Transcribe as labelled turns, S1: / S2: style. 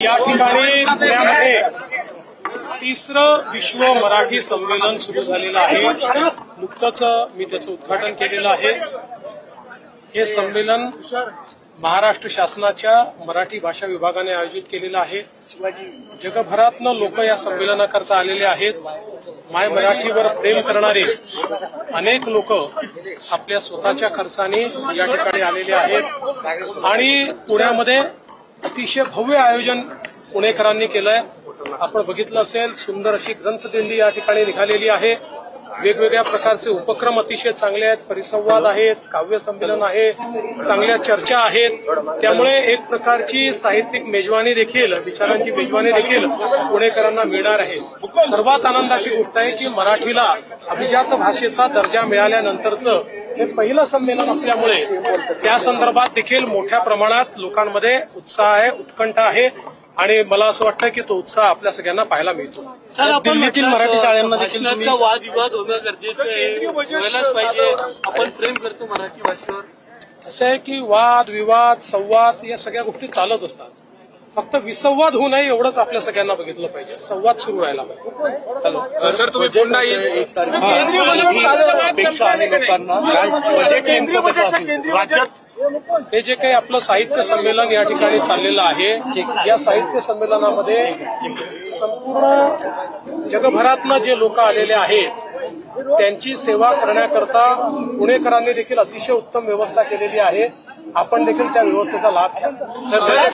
S1: या ठिकाणी पुण्यामध्ये तिसरं विश्व मराठी संमेलन सुरू झालेलं आहे. नुकतंच मी त्याचं उद्घाटन केलेलं आहे. हे संमेलन महाराष्ट्र शासनाच्या मराठी भाषा विभागाने आयोजित केलेलं आहे. जगभरातनं लोक या संमेलनाकरता आलेले आहेत. माय मराठीवर प्रेम करणारे अनेक लोक आपल्या स्वतःच्या खर्चाने या ठिकाणी आलेले आहेत. आणि पुण्यामध्ये अतिशय भव्य आयोजन पुणेकरांनी केलंय. आपण बघितलं असेल सुंदर अशी ग्रंथदिंडी या ठिकाणी निघालेली आहे. वेगवेगळ्या प्रकारचे उपक्रम अतिशय चांगले आहेत परिसंवाद आहेत काव्य संमेलन आहे चांगल्या चर्चा आहेत. त्यामुळे एक प्रकारची साहित्यिक मेजवानी देखील विचारांची मेजवानी देखील पुणेकरांना मिळणार आहे. सर्वात आनंदाची गोष्ट आहे की मराठीला अभिजात भाषेचा दर्जा मिळाल्यानंतरचं हे पहिलं संमेलन असल्यामुळे त्या संदर्भात देखील मोठ्या प्रमाणात लोकांमध्ये उत्साह आहे उत्कंठ आहे. आणि मला असं वाटतं की तो उत्साह आपल्या सगळ्यांना पाहायला मिळतो.
S2: सर आपण
S3: दिल्लीतील मराठी शाळांमध्ये देखील
S2: वादविवाद होणं गरजेचं आहे. पाहिजे. आपण प्रेम करतो मराठी भाषेवर.
S1: असं आहे की वाद विवाद संवाद या सगळ्या गोष्टी चालत असतात. फक्त विसंवाद होऊ नये एवढंच आपल्या सगळ्यांना बघितलं पाहिजे. संवाद सुरू राहायला पाहिजे. हॅलो.
S3: सर तुम्ही पुन्हा येईल.
S1: राज्यात हे जे काही आपलं साहित्य संमेलन या ठिकाणी चाललेलं आहे या साहित्य संमेलनामध्ये संपूर्ण जगभरातनं जे लोक आलेले आहेत त्यांची सेवा करण्याकरता पुणेकरांनी देखील अतिशय उत्तम व्यवस्था केलेली आहे. आपण देखील त्या व्यवस्थेचा लाभ घ्या.